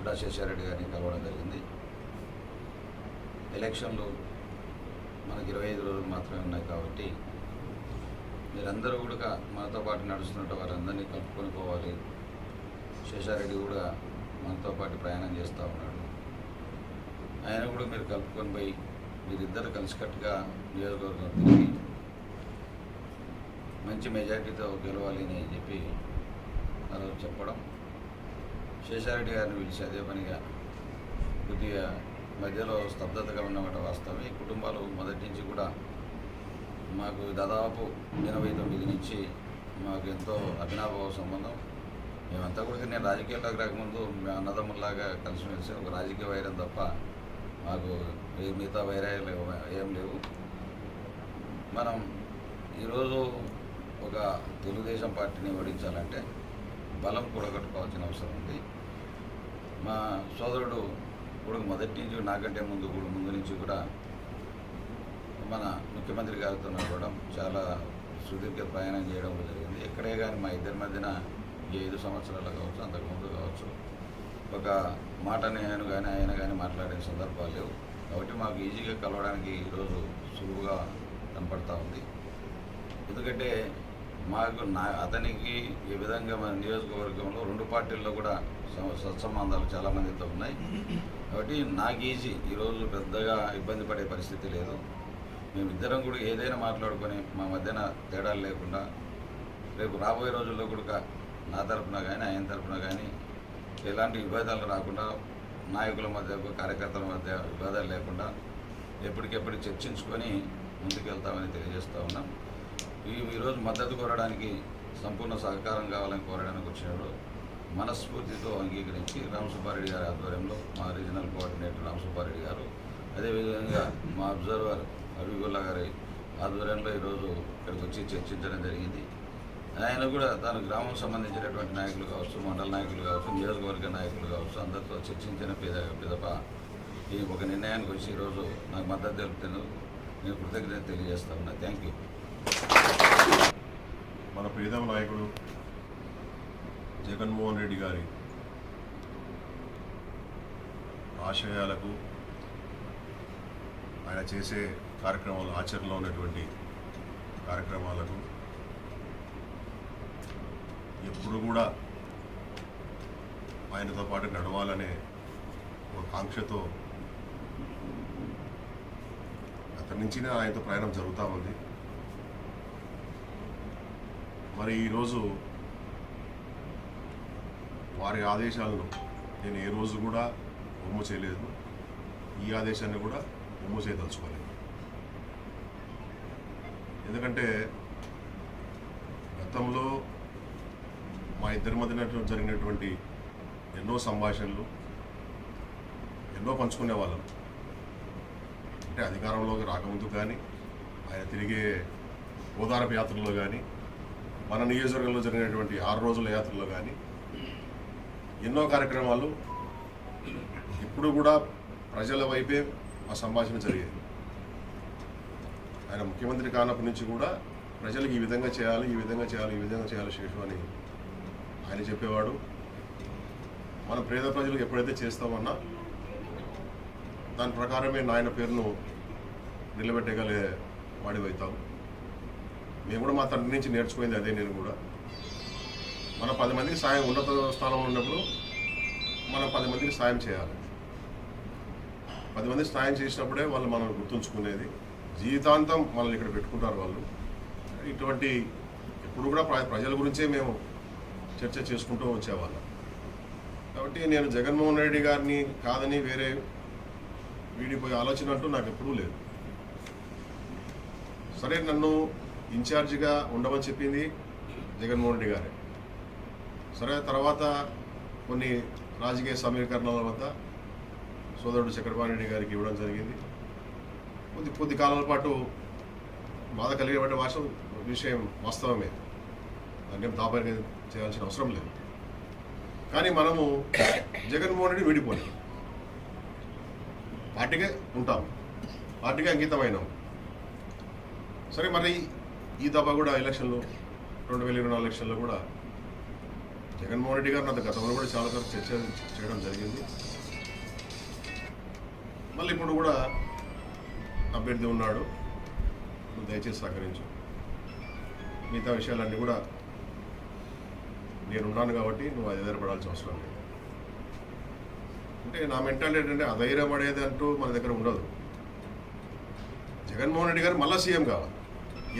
కూడా శేషారెడ్డి గారిని కలవడం జరిగింది. ఎలక్షన్లు మనకి ఇరవై ఐదు రోజులు మాత్రమే ఉన్నాయి కాబట్టి మీరందరూ కూడా మనతో పాటు నడుస్తున్నట్టు వారందరినీ కలుపుకొని పోవాలి. శేషారెడ్డి కూడా మనతో పాటు ప్రయాణం చేస్తూ ఉన్నాడు. ఆయన కూడా మీరు కలుపుకొని పోయి మీరిద్దరు కలిసికట్టుగా నియోజకవర్గం తిరిగి మంచి మెజార్టీతో గెలవాలి అని చెప్పి చెప్పడం. శేషారెడ్డి గారిని పిలిచి అదే పనిగా కొద్దిగా మధ్యలో స్తబ్దతగా ఉన్నమాట వాస్తవమే ఈ కుటుంబాలు మొదటి నుంచి కూడా మాకు దాదాపు ఎనభై తొమ్మిది నుంచి మాకు ఎంతో అభినాభావ సంబంధం. మేమంతా కూడా నేను రాజకీయాల్లోకి రాకముందు మేము అన్నదమ్ముల్లాగా కలిసిమెలిసి ఒక రాజకీయ వైరం తప్ప మాకు మిగతా వైరాలు లేవు ఏం లేవు. మనం ఈరోజు ఒక తెలుగుదేశం పార్టీని ఓడించాలంటే బలం కూడగట్టుకోవాల్సిన అవసరం ఉంది. మా సోదరుడు కూడా మొదటి నుంచి నాకంటే ముందు కూడా ముందు నుంచి కూడా మన ముఖ్యమంత్రి గారితో నడవడం చాలా సుదీర్ఘ ప్రయాణం చేయడం జరిగింది. ఎక్కడే కానీ మా ఇద్దరి మధ్యన ఈ ఐదు సంవత్సరాలు కావచ్చు అంతకుముందు కావచ్చు ఒక మాట నేను కానీ ఆయన కానీ మాట్లాడే సందర్భాలు లేవు. కాబట్టి మాకు ఈజీగా కలవడానికి ఈరోజు సులువుగా కనపడతా ఉంది. ఎందుకంటే మాకు నా అతనికి ఈ విధంగా మన నియోజకవర్గంలో రెండు పార్టీల్లో కూడా స- సత్సంబంధాలు చాలామందితో ఉన్నాయి. కాబట్టి నాకు ఈజీ. ఈరోజు పెద్దగా ఇబ్బంది పడే పరిస్థితి లేదు. మేమిద్దరం కూడా ఏదైనా మాట్లాడుకొని మా మధ్యన తేడాలు లేకుండా రేపు రాబోయే రోజుల్లో కూడా నా తరపున కానీ ఆయన తరపున కానీ ఎలాంటి విభేదాలు రాకుండా నాయకుల మధ్య కార్యకర్తల మధ్య విభేదాలు లేకుండా ఎప్పటికెప్పుడు చర్చించుకొని ముందుకెళ్తామని తెలియజేస్తూ ఉన్నాం. ఈరోజు మద్దతు కోరడానికి సంపూర్ణ సహకారం కావాలని కోరడానికి వచ్చినప్పుడు మనస్ఫూర్తితో అంగీకరించి రామసుబ్బారెడ్డి గారి ఆధ్వర్యంలో మా రీజనల్ కోఆర్డినేటర్ రామసుబ్బారెడ్డి గారు అదేవిధంగా మా అబ్జర్వర్ హబీబుల్లా గారి ఆధ్వర్యంలో ఈరోజు ఇక్కడికి వచ్చి చర్చించడం జరిగింది. ఆయన కూడా తన గ్రామం సంబంధించినటువంటి నాయకులు కావచ్చు మండల నాయకులు కావచ్చు నియోజకవర్గ నాయకులు కావచ్చు అందరితో చర్చించిన పేద పిదప. ఈ ఒక నిర్ణయానికి వచ్చి ఈరోజు నాకు మద్దతు తెలుపుతాను నేను కృతజ్ఞత తెలియజేస్తా ఉన్నా. Thank you. మన ప్రియతమ నాయకుడు జగన్మోహన్ రెడ్డి గారి ఆశయాలకు ఆయన చేసే కార్యక్రమాలు ఆచరణలో ఉన్నటువంటి కార్యక్రమాలకు ఎప్పుడు కూడా ఆయనతో పాటు నడవాలనే ఒక ఆంక్షతో అతని నుంచినే ఆయనతో ప్రయాణం జరుగుతూ ఉంది. మరి ఈరోజు వారి ఆదేశాలను నేను ఏ రోజు కూడా బొమ్మ చేయలేదు. ఈ ఆదేశాన్ని కూడా బొమ్మ చేయదలుచుకోలేదు. ఎందుకంటే గతంలో మా ఇద్దరి మధ్యన జరిగినటువంటి ఎన్నో సంభాషణలు ఎన్నో పంచుకునే వాళ్ళం. అంటే అధికారంలోకి రాకముందు కానీ ఆయన తిరిగే ఓదారపు యాత్రలో కానీ మన నియోజకవర్గంలో జరిగినటువంటి ఆరు రోజుల యాత్రలో కానీ ఎన్నో కార్యక్రమాలు ఇప్పుడు కూడా ప్రజల వైపే ఆ సంభాషణ జరిగేది. ఆయన ముఖ్యమంత్రి కానప్పటి నుంచి కూడా ప్రజలకు ఈ విధంగా చేయాలి ఈ విధంగా చేయాలి ఈ విధంగా చేయాలి శేషు అని ఆయన చెప్పేవాడు. మన పేద ప్రజలకు ఎప్పుడైతే చేస్తామన్నా దాని ప్రకారమే నాయన పేరును నిలబెట్టగలే వాడివైతాం మేము కూడా మా తండ్రి నుంచి నేర్చుకునేది అదే నేను కూడా. మన పది మందికి సాయం ఉన్నత స్థానంలో ఉన్నప్పుడు మనం పది మందికి సాయం చేయాలి. పది మంది సాయం చేసినప్పుడే వాళ్ళు మనం గుర్తుంచుకునేది. జీవితాంతం మనల్ని ఇక్కడ పెట్టుకుంటారు వాళ్ళు. ఇటువంటి ఇప్పుడు కూడా ప్ర- ప్రజల గురించే మేము చర్చ చేసుకుంటూ వచ్చేవాళ్ళం. కాబట్టి నేను జగన్మోహన్ రెడ్డి గారిని కాదని వేరే వీడిపోయే ఆలోచన అంటూ నాకు ఎప్పుడూ లేదు. సరే నన్ను ఇన్ఛార్జిగా ఉండమని చెప్పింది జగన్మోహన్ రెడ్డి గారే. సరే తర్వాత కొన్ని రాజకీయ సమీకరణల వద్ద సోదరుడు చక్రపాణి రెడ్డి గారికి ఇవ్వడం జరిగింది. కొద్ది కొద్ది కాలాల పాటు బాధ కలిగినటువంటి భాష విషయం వాస్తవమే. దాన్ని ఏం చేయాల్సిన అవసరం లేదు. కానీ మనము జగన్మోహన్ రెడ్డి విడిపోలేము పార్టీకే ఉంటాం పార్టీకి అంకితమైనాం సరే మరి ఈ దఫా కూడా ఎలక్షన్లో రెండు వేల ఇరవై నాలుగు ఎలక్షన్లో కూడా జగన్మోహన్ రెడ్డి గారు నాతో గతంలో కూడా చాలా సార్లు చర్చ చేయడం జరిగింది. మళ్ళీ ఇప్పుడు కూడా అభ్యర్థి ఉన్నాడు. నువ్వు దయచేసి సహకరించు. మిగతా విషయాలన్నీ కూడా నేనున్నాను కాబట్టి నువ్వు అధైర్యపడాల్సిన అవసరం లేదు. అంటే నా మెంటాలిటీ ఏంటంటే అధైర్యం అనేది అంటూ మన దగ్గర ఉండదు. జగన్మోహన్ రెడ్డి గారు మళ్ళీ సీఎం కావాలి.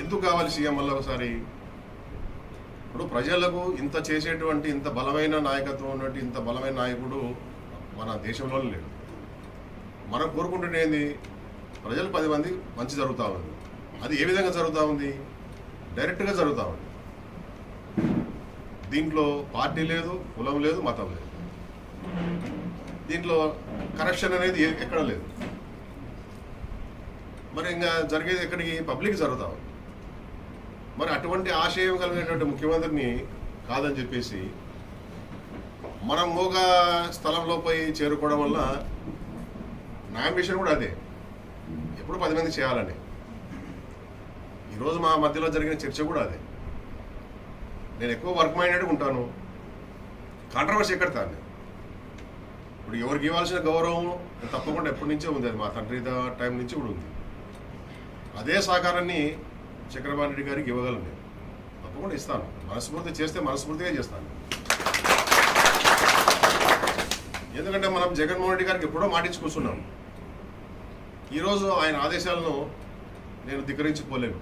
ఎందుకు కావాలి సీఎం మళ్ళీ ఒకసారి? ఇప్పుడు ప్రజలకు ఇంత చేసేటువంటి ఇంత బలమైన నాయకత్వం ఉన్నట్టు ఇంత బలమైన నాయకుడు మన దేశంలో లేడు. మనం కోరుకుంటున్న ఏంది? ప్రజలు పది మంది మంచి జరుగుతూ ఉంది. అది ఏ విధంగా జరుగుతూ ఉంది? డైరెక్ట్గా జరుగుతూ ఉంది. దీంట్లో పార్టీ లేదు కులం లేదు మతం లేదు. దీంట్లో కరప్షన్ అనేది ఎక్కడ లేదు. మరి ఇంకా జరిగేది ఎక్కడికి? పబ్లిక్ జరుగుతూ ఉంది. మరి అటువంటి ఆశయం కలిగినటువంటి ముఖ్యమంత్రిని కాదని చెప్పేసి మనం మోగ స్థలంలో పోయి చేరుకోవడం వల్ల నా అంబిషన్ కూడా అదే. ఎప్పుడు పది మంది చేయాలని ఈరోజు మా మధ్యలో జరిగిన చర్చ కూడా అదే. నేను ఎక్కువ వర్క్ మైండెడ్ ఉంటాను. కాంట్రవర్సీ ఎక్కడ తాను ఇప్పుడు ఎవరికి ఇవ్వాల్సిన గౌరవం తప్పకుండా ఎప్పటి నుంచే ఉంది. అది మా తండ్రి టైం నుంచి కూడా ఉంది. అదే సహకారాన్ని చక్రపాణి రెడ్డి గారికి ఇవ్వగలను నేను. తప్పకుండా ఇస్తాను. మనస్ఫూర్తి చేస్తే మనస్ఫూర్తిగా చేస్తాను. ఎందుకంటే మనం జగన్మోహన్ రెడ్డి గారికి ఎప్పుడో మాటించి కూర్చున్నాం. ఈరోజు ఆయన ఆదేశాలను నేను ధిక్కరించిపోలేను